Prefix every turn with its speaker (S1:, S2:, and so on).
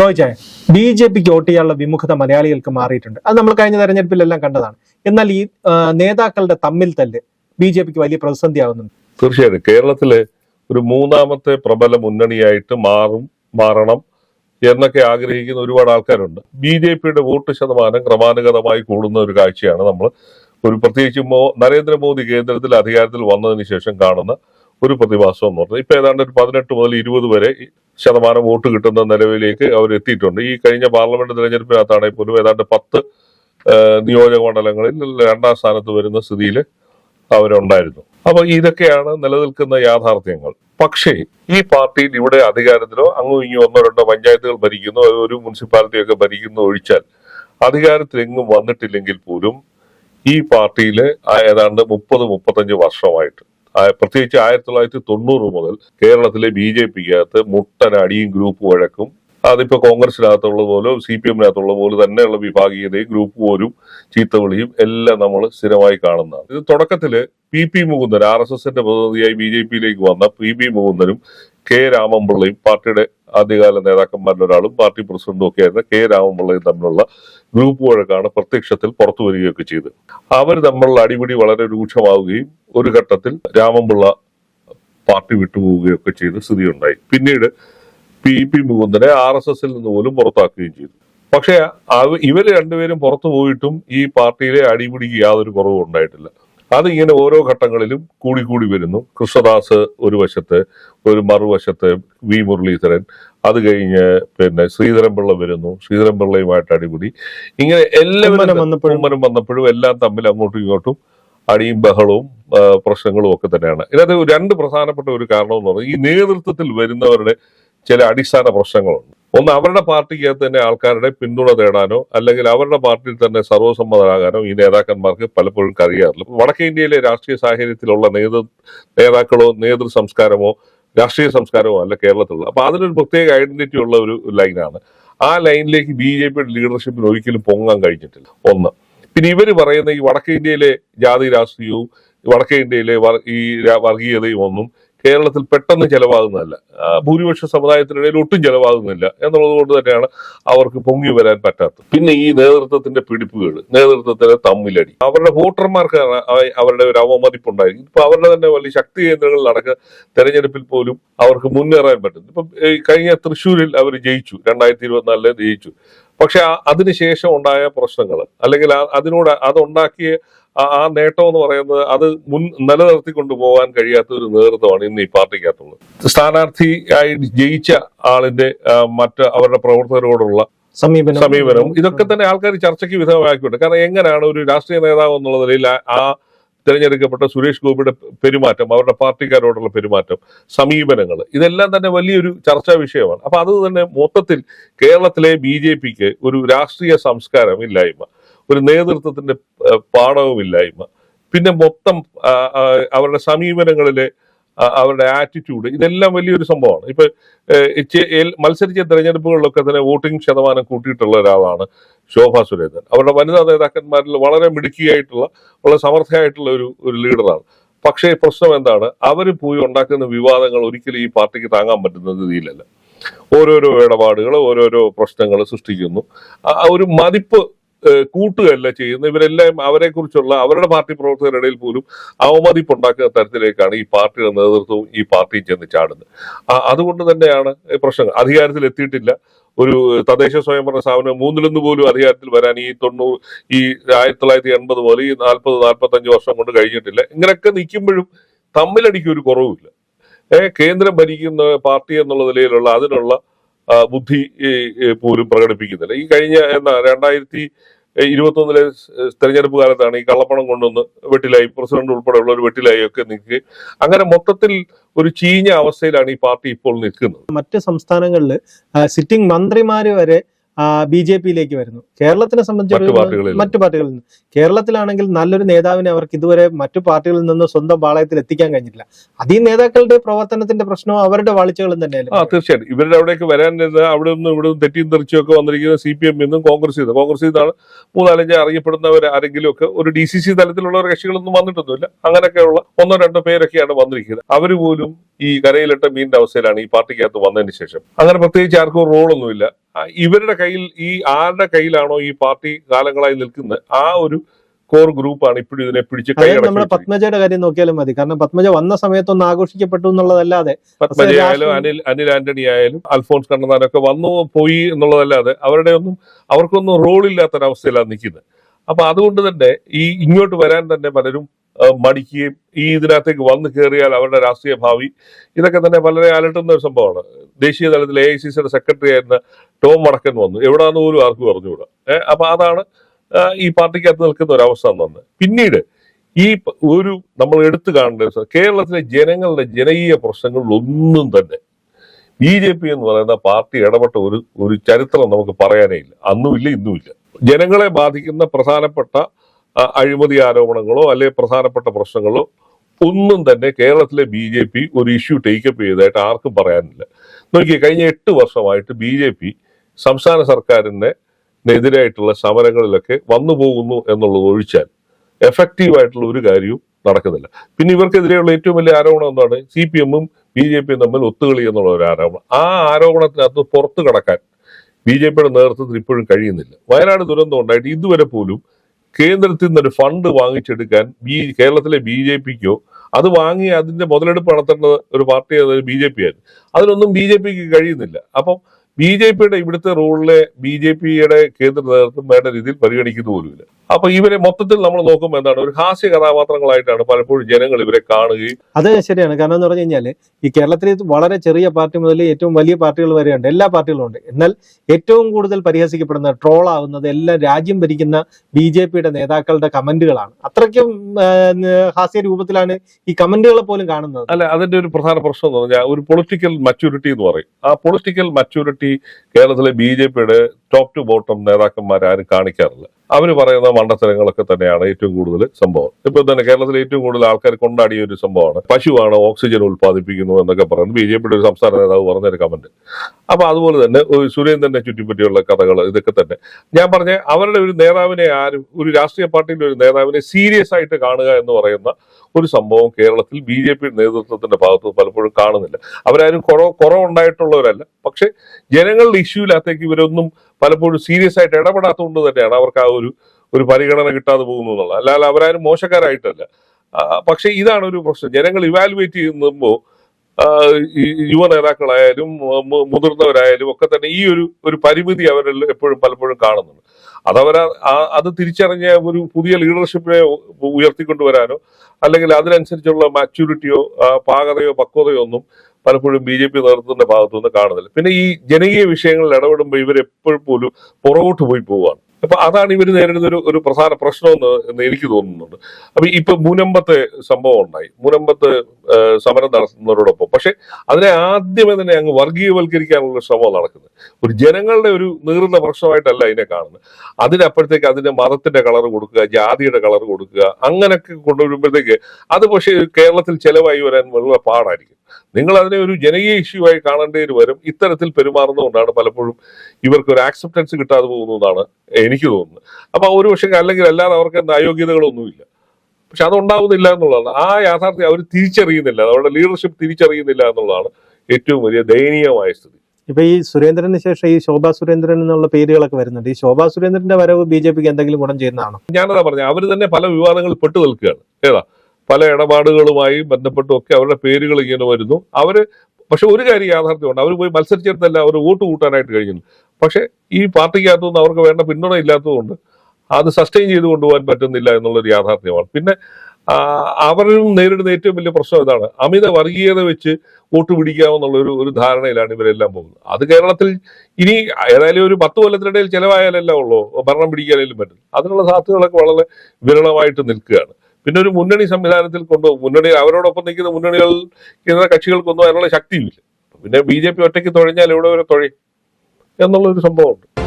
S1: റോയ്ചായ B J പിക്ക് vote ചെയ്യാനുള്ള വിമുഖത മലയാളികൾക്ക് മാറിയിട്ടുണ്ട്. അത് നമ്മൾ കഴിഞ്ഞ തെരഞ്ഞെടുപ്പിലെല്ലാം കണ്ടതാണ്. എന്നാൽ ഈ നേതാക്കളുടെ തമ്മിൽ തല്ല് ബി ജെ പിക്ക് വലിയ പ്രതിസന്ധിയാവുന്നുണ്ട്.
S2: തീർച്ചയായിട്ടും. കേരളത്തിലെ ഒരു മൂന്നാമത്തെ പ്രബല മുന്നണിയായിട്ട് മാറും മാറണം എന്നൊക്കെ ആഗ്രഹിക്കുന്ന ഒരുപാട് ആൾക്കാരുണ്ട്. ബി ജെ പിയുടെ വോട്ട് ശതമാനം ക്രമാനുഗതമായി കൂടുന്ന ഒരു കാഴ്ചയാണ് നമ്മൾ ഒരു പ്രത്യേകിച്ച് മോ നരേന്ദ്രമോദി കേന്ദ്രത്തിൽ അധികാരത്തിൽ വന്നതിന് ശേഷം കാണുന്ന ഒരു പ്രതിഭാസം എന്ന് പറഞ്ഞത്. ഇപ്പൊ ഏതാണ്ട് ഒരു പതിനെട്ട് മുതൽ ഇരുപത് വരെ ശതമാനം വോട്ട് കിട്ടുന്ന നിലവിലേക്ക് അവർ എത്തിയിട്ടുണ്ട്. ഈ കഴിഞ്ഞ പാർലമെന്റ് തെരഞ്ഞെടുപ്പിനകത്താണെങ്കിൽ പോലും ഏതാണ്ട് പത്ത് നിയോജക മണ്ഡലങ്ങളിൽ രണ്ടാം സ്ഥാനത്ത് വരുന്ന സ്ഥിതിയിൽ അവരുണ്ടായിരുന്നു. അപ്പൊ ഇതൊക്കെയാണ് നിലനിൽക്കുന്ന യാഥാർത്ഥ്യങ്ങൾ. പക്ഷേ ഈ പാർട്ടിയിൽ ഇവിടെ അധികാരത്തിലോ അങ്ങോ ഇങ്ങോ ഒന്നോ രണ്ടോ പഞ്ചായത്തുകൾ ഭരിക്കുന്നു ഒരു മുനിസിപ്പാലിറ്റി ഒക്കെ ഭരിക്കുന്നു ഒഴിച്ചാൽ അധികാരത്തിൽ എങ്ങും വന്നിട്ടില്ലെങ്കിൽ പോലും ഈ പാർട്ടിയിൽ ഏതാണ്ട് മുപ്പത് മുപ്പത്തഞ്ച് വർഷമായിട്ട് പ്രത്യേകിച്ച് ആയിരത്തി തൊള്ളായിരത്തി തൊണ്ണൂറ് മുതൽ കേരളത്തിലെ ബി ജെ പിക്കകത്ത് മുട്ടൻ അടിയും ഗ്രൂപ്പ് വഴക്കും അതിപ്പോ കോൺഗ്രസിനകത്തുള്ള പോലെ സി പി എമ്മിനകത്തുള്ള പോലെ തന്നെയുള്ള വിഭാഗീയതയും ഗ്രൂപ്പ് പോലും ചീത്തവിളിയും എല്ലാം നമ്മൾ സ്ഥിരമായി കാണുന്നതാണ്. ഇത് തുടക്കത്തിൽ P P Mukundan R S എസിന്റെ പ്രതിനിധിയായി ബി ജെ പിയിലേക്ക് വന്ന പി പി മുകുന്ദനും കെ രാമൻപിള്ളയും പാർട്ടിയുടെ ആദ്യകാല നേതാക്കന്മാരിൽ ഒരാളും പാർട്ടി പ്രസിഡന്റും ഒക്കെ ആയിരുന്ന കെ രാമൻപിള്ളയും തമ്മിലുള്ള ഗ്രൂപ്പ് വഴക്കാണ് പ്രത്യക്ഷത്തിൽ പുറത്തു വരികയൊക്കെ ചെയ്ത് അവർ തമ്മിലുള്ള അടിപിടി വളരെ രൂക്ഷമാവുകയും ഒരു ഘട്ടത്തിൽ രാമൻപിള്ള പാർട്ടി വിട്ടുപോവുകയൊക്കെ ചെയ്ത സ്ഥിതിയുണ്ടായി. പിന്നീട് പി പി മുകുന്ദനെ ആർ എസ് എസിൽ നിന്ന് പോലും പുറത്താക്കുകയും ചെയ്തു. പക്ഷേ ഇവർ രണ്ടുപേരും പുറത്തു പോയിട്ടും ഈ പാർട്ടിയിലെ അടിപിടിക്ക് യാതൊരു കുറവും ഉണ്ടായിട്ടില്ല. അതിങ്ങനെ ഓരോ ഘട്ടങ്ങളിലും കൂടി കൂടി വരുന്നു. കൃഷ്ണദാസ് ഒരു വശത്ത് ഒരു മറുവശത്ത് വി മുരളീധരൻ. അത് കഴിഞ്ഞ് പിന്നെ ശ്രീധരൻപിള്ള വരുന്നു. ശ്രീധരൻപിള്ളയുമായിട്ട് അടിപിടി ഇങ്ങനെ എല്ലാവരും
S1: വന്നപ്പോഴും
S2: വന്നപ്പോഴും എല്ലാം തമ്മിൽ അങ്ങോട്ടും ഇങ്ങോട്ടും അടിയും ബഹളവും പ്രശ്നങ്ങളും ഒക്കെ തന്നെയാണ്. ഇതിനകത്ത് രണ്ട് പ്രധാനപ്പെട്ട ഒരു കാരണം എന്ന് പറഞ്ഞാൽ ഈ നേതൃത്വത്തിൽ വരുന്നവരുടെ ചില അടിസ്ഥാന പ്രശ്നങ്ങളുണ്ട്. ഒന്ന് അവരുടെ പാർട്ടിക്കകത്ത് തന്നെ ആൾക്കാരുടെ പിന്തുണ തേടാനോ അല്ലെങ്കിൽ അവരുടെ പാർട്ടിയിൽ തന്നെ സർവസമ്മതരാകാനോ ഈ നേതാക്കന്മാർക്ക് പലപ്പോഴും കഴിയാറില്ല. വടക്കേ ഇന്ത്യയിലെ രാഷ്ട്രീയ സാഹചര്യത്തിലുള്ള നേതൃ നേതാക്കളോ നേതൃ സംസ്കാരമോ രാഷ്ട്രീയ സംസ്കാരമോ അല്ല കേരളത്തിലുള്ള അപ്പൊ അതിനൊരു പ്രത്യേക ഐഡന്റിറ്റി ഉള്ള ഒരു ലൈനാണ്. ആ ലൈനിലേക്ക് ബി ജെ പിയുടെ ലീഡർഷിപ്പിന് ഒരിക്കലും പൊങ്ങാൻ കഴിഞ്ഞിട്ടില്ല. ഒന്ന്. പിന്നെ ഇവർ പറയുന്ന ഈ വടക്കേ ഇന്ത്യയിലെ ജാതി രാഷ്ട്രീയവും വടക്കേ ഇന്ത്യയിലെ ഈ വർഗീയതയും ഒന്നും കേരളത്തിൽ പെട്ടെന്ന് ചെലവാകുന്നതല്ല. ഭൂരിപക്ഷ സമുദായത്തിനിടയിൽ ഒട്ടും ചെലവാകുന്നില്ല എന്നുള്ളത് കൊണ്ട് തന്നെയാണ് അവർക്ക് പൊങ്ങി വരാൻ പറ്റാത്തത്. പിന്നെ ഈ നേതൃത്വത്തിന്റെ പിടിപ്പുകൾ നേതൃത്വത്തിന്റെ തമ്മിലടി. അവരുടെ വോട്ടർമാർക്കാണ് അവരുടെ ഒരു അവമതിപ്പുണ്ടായിരിക്കും ഇപ്പൊ അവരുടെ തന്നെ വലിയ ശക്തി കേന്ദ്രങ്ങളിൽ നടക്കുക തെരഞ്ഞെടുപ്പിൽ പോലും അവർക്ക് മുന്നേറാൻ പറ്റും ഇപ്പൊ കഴിഞ്ഞ തൃശ്ശൂരിൽ അവർ ജയിച്ചു രണ്ടായിരത്തി ഇരുപത്തിനാലിൽ ജയിച്ചു. പക്ഷെ അതിനുശേഷം ഉണ്ടായ പ്രശ്നങ്ങൾ അല്ലെങ്കിൽ അതിനോട് അതുണ്ടാക്കിയ ആ നേട്ടം എന്ന് പറയുന്നത് അത് മുൻ നിലനിർത്തിക്കൊണ്ട് കൊണ്ടുപോകാൻ കഴിയാത്ത ഒരു നേതൃത്വമാണ് ഇന്ന് ഈ പാർട്ടിക്കകത്തുള്ളത്. സ്ഥാനാർത്ഥിയായി ജയിച്ച ആളിന്റെ മറ്റ് അവരുടെ പ്രവർത്തകരോടുള്ള
S1: സമീപനം.
S2: സമീപനവും ഇതൊക്കെ തന്നെ ആൾക്കാർ ചർച്ചയ്ക്ക് വിധേയമാക്കിയിട്ടുണ്ട്. കാരണം എങ്ങനെയാണ് ഒരു രാഷ്ട്രീയ നേതാവ് എന്നുള്ള നിലയിൽ ആ- ആ തിരഞ്ഞെടുക്കപ്പെട്ട സുരേഷ് ഗോപിയുടെ പെരുമാറ്റം അവരുടെ പാർട്ടിക്കാരോടുള്ള പെരുമാറ്റം സമീപനങ്ങൾ ഇതെല്ലാം തന്നെ വലിയൊരു ചർച്ചാ വിഷയമാണ്. അപ്പൊ അത് തന്നെ മൊത്തത്തിൽ കേരളത്തിലെ ബി ജെ പിക്ക് ഒരു രാഷ്ട്രീയ സംസ്കാരം ഇല്ലായ്മ. ഒരു നേതൃത്വത്തിന്റെ പാഠവുമില്ലായ്മ. പിന്നെ മൊത്തം അവരുടെ സമീപനങ്ങളിലെ അവരുടെ ആറ്റിറ്റ്യൂഡ് ഇതെല്ലാം വലിയൊരു സംഭവമാണ്. ഇപ്പൊ മത്സരിച്ച തെരഞ്ഞെടുപ്പുകളിലൊക്കെ തന്നെ വോട്ടിംഗ് ശതമാനം കൂട്ടിയിട്ടുള്ള ഒരാളാണ് ശോഭ സുരേന്ദ്രൻ. അവരുടെ വനിതാ നേതാക്കന്മാരിൽ വളരെ മിടുക്കിയായിട്ടുള്ള വളരെ സമർത്ഥയായിട്ടുള്ള ഒരു ഒരു ലീഡറാണ്. പക്ഷേ പ്രശ്നം എന്താണ്? അവർ പോയി ഉണ്ടാക്കുന്ന വിവാദങ്ങൾ ഒരിക്കലും ഈ പാർട്ടിക്ക് താങ്ങാൻ പറ്റുന്ന രീതിയിലല്ല. ഓരോരോ ഇടപാടുകൾ ഓരോരോ പ്രശ്നങ്ങൾ സൃഷ്ടിക്കുന്നു. ഒരു മതിപ്പ് കൂട്ടുകയല്ല ചെയ്യുന്നത്. ഇവരെല്ലാം അവരെ കുറിച്ചുള്ള അവരുടെ പാർട്ടി പ്രവർത്തകരുടെ ഇടയിൽ പോലും അവമതിപ്പ് ഉണ്ടാക്കുന്ന തരത്തിലേക്കാണ് ഈ പാർട്ടിയുടെ നേതൃത്വവും ഈ പാർട്ടിയും ചെന്ന് ചാടുന്നത്. അതുകൊണ്ട് തന്നെയാണ് പ്രശ്നങ്ങൾ. അധികാരത്തിൽ എത്തിയിട്ടില്ല. ഒരു തദ്ദേശ സ്വയംഭരണ സ്ഥാപനം മൂന്നിലൊന്ന് പോലും അധികാരത്തിൽ വരാൻ ഈ തൊണ്ണൂറ് ഈ ആയിരത്തി തൊള്ളായിരത്തി എൺപത് മുതൽ ഈ നാൽപ്പത് നാൽപ്പത്തി അഞ്ച് വർഷം കൊണ്ട് കഴിഞ്ഞിട്ടില്ല. ഇങ്ങനെയൊക്കെ നിൽക്കുമ്പോഴും തമ്മിലടിക്ക് ഒരു കുറവുമില്ല. ഏഹ് കേന്ദ്രം ഭരിക്കുന്ന പാർട്ടി എന്നുള്ള നിലയിലുള്ള അതിനുള്ള ബുദ്ധി പോലും പ്രകടിപ്പിക്കുന്നില്ല. ഈ കഴിഞ്ഞ എന്താ രണ്ടായിരത്തി ഇരുപത്തി ഒന്നിലെ തെരഞ്ഞെടുപ്പ് കാലത്താണ് ഈ കള്ളപ്പണം കൊണ്ടുവന്ന് വെട്ടിലായി. പ്രസിഡന്റ് ഉൾപ്പെടെയുള്ള ഒരു വെട്ടിലായി ഒക്കെ നിൽക്കുക. അങ്ങനെ മൊത്തത്തിൽ ഒരു ചീഞ്ഞ അവസ്ഥയിലാണ് ഈ പാർട്ടി ഇപ്പോൾ നിൽക്കുന്നത്.
S1: മറ്റ് സംസ്ഥാനങ്ങളിൽ സിറ്റിംഗ് മന്ത്രിമാര് വരെ ബി ജെ പിയിലേക്ക് വരുന്നു. കേരളത്തിനെ
S2: മറ്റു
S1: സംബന്ധിച്ച്
S2: പാർട്ടികളിൽ
S1: മറ്റു പാർട്ടികളിൽ നിന്ന്. കേരളത്തിലാണെങ്കിൽ നല്ലൊരു നേതാവിനെ അവർക്ക് ഇതുവരെ മറ്റു പാർട്ടികളിൽ നിന്ന് സ്വന്തം പാളയത്തിൽ എത്തിക്കാൻ കഴിഞ്ഞിട്ടില്ല. അത് ഈ നേതാക്കളുടെ പ്രവർത്തനത്തിന്റെ പ്രശ്നവും അവരുടെ വാളിച്ചകളും
S2: ആ
S1: തന്നെയല്ലേ
S2: തീർച്ചയായിട്ടും. ഇവരുടെ അവിടേക്ക് വരാൻ അവിടെ നിന്നും ഇവിടെ നിന്നും തെറ്റിയും തെറിച്ചും ഒക്കെ വന്നിരിക്കുന്ന സി പി എം നിന്നും കോൺഗ്രസ് നിന്നും കോൺഗ്രസ് നിന്നാണ് മൂന്നാലഞ്ച് അറിയപ്പെടുന്നവർ ആരെങ്കിലും ഒക്കെ ഒരു ഡി സി സി തലത്തിലുള്ള കക്ഷികളൊന്നും വന്നിട്ടൊന്നുമില്ല. അങ്ങനെയൊക്കെയുള്ള ഒന്നോ രണ്ടോ പേരൊക്കെയാണ് വന്നിരിക്കുന്നത്. അവർ പോലും ഈ കരയിലിട്ട മീനിന്റെ അവസ്ഥയിലാണ് ഈ പാർട്ടിക്കകത്ത് വന്നതിന് ശേഷം. അങ്ങനെ പ്രത്യേകിച്ച് ആർക്കും റോളൊന്നുമില്ല ആ, ഇവരുടെ കയ്യിൽ ഈ ആരുടെ കയ്യിലാണോ ഈ പാർട്ടി കാലങ്ങളായി നിൽക്കുന്നത് ആ ഒരു കോർ ഗ്രൂപ്പാണ് ഇപ്പോഴും ഇതിനെ പിടിച്ച്
S1: നമ്മുടെ പത്മജയുടെ കാര്യം നോക്കിയാലും മതി. കാരണം പത്മജ വന്ന സമയത്തൊന്ന് ആഘോഷിക്കപ്പെട്ടു എന്നുള്ളതല്ലാതെ. പത്മജയായാലും
S2: ആയാലും അനിൽ അനിൽ ആന്റണി ആയാലും അൽഫോൺസ് കണ്ണന്താനൊക്കെ വന്നു പോയി എന്നുള്ളതല്ലാതെ അവരുടെ ഒന്നും അവർക്കൊന്നും റോളില്ലാത്തൊരവസ്ഥയിലാണ് നിൽക്കുന്നത്. അപ്പൊ അതുകൊണ്ട് തന്നെ ഈ ഇങ്ങോട്ട് വരാൻ തന്നെ പലരും മടിക്കുകയും ഈ ഇതിനകത്തേക്ക് വന്നു കയറിയാൽ അവരുടെ രാഷ്ട്രീയ ഭാവി ഇതൊക്കെ തന്നെ വളരെ അലട്ടുന്ന ഒരു സംഭവമാണ്. ദേശീയ തലത്തിൽ എ ഐ സി സിയുടെ സെക്രട്ടറി ആയിരുന്ന ടോം വടക്കൻ വന്നു. എവിടാന്ന് പോലും ആർക്കും അറിഞ്ഞുകൂടാ. ഏഹ് അപ്പൊ അതാണ് ഈ പാർട്ടിക്കകത്ത് നിൽക്കുന്ന ഒരു അവസ്ഥ വന്നത്. പിന്നീട് ഈ ഒരു നമ്മൾ എടുത്തു കാണേണ്ടത് കേരളത്തിലെ ജനങ്ങളുടെ ജനകീയ പ്രശ്നങ്ങളിലൊന്നും തന്നെ ബി ജെ പി എന്ന് പറയുന്ന പാർട്ടി ഇടപെട്ട ഒരു ഒരു ചരിത്രം നമുക്ക് പറയാനേ ഇല്ല. അന്നുമില്ല ഇന്നുമില്ല ജനങ്ങളെ ബാധിക്കുന്ന പ്രധാനപ്പെട്ട അഴിമതി ആരോപണങ്ങളോ അല്ലെ പ്രധാനപ്പെട്ട പ്രശ്നങ്ങളോ ഒന്നും തന്നെ കേരളത്തിലെ ബി ജെ പി ഒരു ഇഷ്യൂ ടേക്കപ്പ് ചെയ്തതായിട്ട് ആർക്കും പറയാനില്ല. നോക്കിയേ കഴിഞ്ഞ എട്ട് വർഷമായിട്ട് ബി ജെ പി സംസ്ഥാന സർക്കാരിന്റെ എതിരായിട്ടുള്ള സമരങ്ങളിലൊക്കെ വന്നു പോകുന്നു എന്നുള്ളത് ഒഴിച്ചാൽ എഫക്റ്റീവ് ആയിട്ടുള്ള ഒരു കാര്യവും നടക്കുന്നില്ല. പിന്നെ ഇവർക്കെതിരെയുള്ള ഏറ്റവും വലിയ ആരോപണം എന്താണ്? സി പി എമ്മും ബി ജെ പിയും തമ്മിൽ ഒത്തുകളി എന്നുള്ള ഒരു ആരോപണം. ആ ആരോപണത്തിനകത്ത് പുറത്തു കടക്കാൻ ബി ജെ പിയുടെ നേതൃത്വത്തിൽ ഇപ്പോഴും കഴിയുന്നില്ല. വയനാട് ദുരന്തം ഉണ്ടായിട്ട് ഇതുവരെ പോലും കേന്ദ്രത്തിൽ നിന്നൊരു ഫണ്ട് വാങ്ങിച്ചെടുക്കാൻ ബി കേരളത്തിലെ ബി ജെ പിക്കോ അത് വാങ്ങി അതിന്റെ മുതലെടുപ്പ് നടത്തേണ്ടത് ഒരു പാർട്ടി ബി ജെ പി ആയിരുന്നു. അതിനൊന്നും ബി ജെ പിക്ക് കഴിയുന്നില്ല. അപ്പം ബി ജെ പിയുടെ ഇവിടുത്തെ റോളിലെ ബി ജെ പിയുടെ കേന്ദ്ര നേതൃത്വം വേണ്ട രീതിയിൽ പരിഗണിക്കുന്ന പോലുമില്ല. അപ്പൊ ഇവരെ മൊത്തത്തിൽ നമ്മൾ നോക്കുമ്പോൾ എന്താണ്? ഒരു ഹാസ്യ കഥാപാത്രങ്ങളായിട്ടാണ് പലപ്പോഴും ജനങ്ങൾ ഇവരെ കാണുകയും
S1: അത് ശരിയാണ്. കാരണം എന്ന് പറഞ്ഞു കഴിഞ്ഞാൽ ഈ കേരളത്തിൽ വളരെ ചെറിയ പാർട്ടി മുതൽ ഏറ്റവും വലിയ പാർട്ടികൾ വരെയുണ്ട്. എല്ലാ പാർട്ടികളും ഉണ്ട്. എന്നാൽ ഏറ്റവും കൂടുതൽ പരിഹസിക്കപ്പെടുന്ന ട്രോൾ ആവുന്നത് എല്ലാം രാജ്യം ഭരിക്കുന്ന ബി ജെ പിയുടെ നേതാക്കളുടെ കമന്റുകളാണ്. അത്രയ്ക്കും ഹാസ്യ രൂപത്തിലാണ് ഈ കമന്റുകളെ പോലും കാണുന്നത്.
S2: അല്ല അതിന്റെ ഒരു പ്രധാന പ്രശ്നം എന്ന് പറഞ്ഞാൽ ഒരു പൊളിറ്റിക്കൽ മച്യൂരിറ്റി എന്ന് പറയും. ആ പൊളിറ്റിക്കൽ മച്യൂരിറ്റി കേരളത്തിലെ ബി ജെ പിയുടെ ടോപ്പ് ടു ബോട്ടം നേതാക്കന്മാർ ആരും കാണിക്കാറില്ല. അവർ പറയുന്ന മണ്ടത്തരങ്ങളൊക്കെ തന്നെയാണ് ഏറ്റവും കൂടുതൽ സംഭവം. ഇപ്പൊ തന്നെ കേരളത്തിലെ ഏറ്റവും കൂടുതൽ ആൾക്കാർ കൊണ്ടാടിയ ഒരു സംഭവമാണ്. പശുവാണ് ഓക്സിജൻ ഉൽപ്പാദിപ്പിക്കുന്നു എന്നൊക്കെ പറയുന്നത്. ബി ജെ പിയുടെ ഒരു സംസ്ഥാന നേതാവ് പറഞ്ഞൊരു കമന്റ് അപ്പൊ അതുപോലെ തന്നെ സുരേന്ദ്രനെ ചുറ്റിപ്പറ്റിയുള്ള കഥകൾ ഇതൊക്കെ തന്നെ. ഞാൻ പറഞ്ഞ അവരുടെ ഒരു നേതാവിനെ ആരും ഒരു രാഷ്ട്രീയ പാർട്ടിയുടെ ഒരു നേതാവിനെ സീരിയസ് ആയിട്ട് കാണുക എന്ന് പറയുന്ന ഒരു സംഭവം കേരളത്തിൽ ബി ജെ പി നേതൃത്വത്തിന്റെ ഭാഗത്ത് പലപ്പോഴും കാണുന്നില്ല. അവരാരും കുറവ് കുറവുണ്ടായിട്ടുള്ളവരല്ല പക്ഷെ ജനങ്ങളുടെ ഇഷ്യൂവിനകത്തേക്ക് ഇവരൊന്നും പലപ്പോഴും സീരിയസ് ആയിട്ട് ഇടപെടാത്തതുകൊണ്ട് തന്നെയാണ് അവർക്ക് ആ ഒരു ഒരു പരിഗണന കിട്ടാതെ പോകുന്നു എന്നുള്ളത്. അല്ലാതെ അവരാരും മോശക്കാരായിട്ടല്ല. പക്ഷെ ഇതാണ് ഒരു പ്രശ്നം. ജനങ്ങൾ ഇവാലുവേറ്റ് ചെയ്യുമ്പോൾ യുവ നേതാക്കളായാലും മുതിർന്നവരായാലും ഒക്കെ തന്നെ ഈ ഒരു ഒരു പരിമിതി അവരിൽ എപ്പോഴും പലപ്പോഴും കാണുന്നുണ്ട്. അതവർ അത് തിരിച്ചറിഞ്ഞ ഒരു പുതിയ ലീഡർഷിപ്പിനെ ഉയർത്തിക്കൊണ്ടുവരാനോ അല്ലെങ്കിൽ അതിനനുസരിച്ചുള്ള മാച്യൂരിറ്റിയോ പാകതയോ പക്വതയോ ഒന്നും പലപ്പോഴും ബി ജെ പി നേതൃത്വത്തിന്റെ ഭാഗത്തുനിന്ന് കാണുന്നില്ല. പിന്നെ ഈ ജനകീയ വിഷയങ്ങളിൽ ഇടപെടുമ്പോൾ ഇവർ എപ്പോഴും പോലും പുറകോട്ട് പോയി പോവുകയാണ് അപ്പൊ അതാണ് ഇവർ നേരിടുന്ന ഒരു ഒരു പ്രധാന പ്രശ്നമെന്ന് എന്ന് എനിക്ക് തോന്നുന്നുണ്ട്. അപ്പൊ ഇപ്പൊ മൂനമ്പത്തെ സംഭവം ഉണ്ടായി. മുനമ്പത്ത് സമരം നടത്തുന്നവരോടൊപ്പം. പക്ഷെ അതിനെ ആദ്യമേ തന്നെ അങ്ങ് വർഗീയവൽക്കരിക്കാനുള്ള ശ്രമം നടക്കുന്നത്. ഒരു ജനങ്ങളുടെ ഒരു നീറുന്ന പ്രശ്നമായിട്ടല്ല ഇതിനെ കാണുന്നത്. അതിനപ്പോഴത്തേക്ക് അതിന് മതത്തിന്റെ കളർ കൊടുക്കുക ജാതിയുടെ കളർ കൊടുക്കുക അങ്ങനെയൊക്കെ കൊണ്ടുവരുമ്പോഴത്തേക്ക് അത് പക്ഷേ കേരളത്തിൽ ചെലവായി വരാൻ വളരെ പാടായിരിക്കും. നിങ്ങൾ അതിനെ ഒരു ജനകീയ ഇഷ്യൂ ആയി കാണേണ്ടി വരും ഇത്തരത്തിൽ പെരുമാറുന്നതുകൊണ്ടാണ് പലപ്പോഴും ഇവർക്ക് ഒരു ആക്സെപ്റ്റൻസ് കിട്ടാതെ പോകുന്നു എന്നാണ് എനിക്ക് തോന്നുന്നത്. അപ്പൊ ഒരു പക്ഷേ അല്ലെങ്കിൽ അല്ലാതെ അവർക്ക് എന്താ അയോഗ്യതകളൊന്നുമില്ല. പക്ഷെ അതുണ്ടാവുന്നില്ല എന്നുള്ളതാണ്. ആ യാഥാർത്ഥ്യം അവർ തിരിച്ചറിയുന്നില്ല. അവരുടെ ലീഡർഷിപ്പ് തിരിച്ചറിയുന്നില്ല എന്നുള്ളതാണ് ഏറ്റവും വലിയ ദയനീയമായ സ്ഥിതി.
S1: ഇപ്പൊ ഈ സുരേന്ദ്രന് ശേഷം ഈ ശോഭാ സുരേന്ദ്രൻ എന്നുള്ള പേരുകളൊക്കെ വരുന്നുണ്ട്. ഈ ശോഭാ സുരേന്ദ്രന്റെ വരവ് ബി ജെ പിക്ക് എന്തെങ്കിലും ഗുണം ചെയ്യുന്നതാണോ?
S2: ഞാനതാ പറഞ്ഞത് അവർ തന്നെ പല വിവാദങ്ങളിൽ പെട്ടു നിൽക്കുകയാണ്. ഏതാ പല ഇടപാടുകളുമായി ബന്ധപ്പെട്ടും ഒക്കെ അവരുടെ പേരുകൾ ഇങ്ങനെ വരുന്നു. അവർ പക്ഷെ ഒരു കാര്യം യാഥാർത്ഥ്യമുണ്ട്. അവർ പോയി മത്സരിച്ചിരുന്നല്ല അവർ വോട്ട് കൂട്ടാനായിട്ട് കഴിഞ്ഞു പക്ഷെ ഈ പാർട്ടിക്കകത്തുനിന്ന് അവർക്ക് വേണ്ട പിന്തുണ ഇല്ലാത്തതുകൊണ്ട് അത് സസ്റ്റെയിൻ ചെയ്ത് കൊണ്ടുപോകാൻ പറ്റുന്നില്ല എന്നുള്ളൊരു യാഥാർത്ഥ്യമാണ്. പിന്നെ അവരും നേരിടുന്ന ഏറ്റവും വലിയ പ്രശ്നം ഇതാണ്. അമിത വർഗീയത വെച്ച് വോട്ട് പിടിക്കാമെന്നുള്ള ഒരു ഒരു ധാരണയിലാണ് ഇവരെല്ലാം പോകുന്നത്. അത് കേരളത്തിൽ ഇനി ഏതായാലും ഒരു പത്ത് കൊല്ലത്തിനിടയിൽ ചിലവായാലല്ല ഉള്ളൂ. ഭരണം പിടിക്കാനും പറ്റും അതിനുള്ള സാധ്യതകളൊക്കെ വളരെ വിരളമായിട്ട് നിൽക്കുകയാണ്. പിന്നെ ഒരു മുന്നണി സംവിധാനത്തിൽ കൊണ്ട് മുന്നണി അവരോടൊപ്പം നിൽക്കുന്ന മുന്നണികൾ ഇന്ന കക്ഷികൾക്കൊന്നും അതിനുള്ള ശക്തിയില്ല. പിന്നെ ബി ജെ പി ഒറ്റയ്ക്ക് തുഴഞ്ഞാൽ എവിടെ വരെ തുഴയും? എന്നുള്ളൊരു സംഭവമുണ്ട്.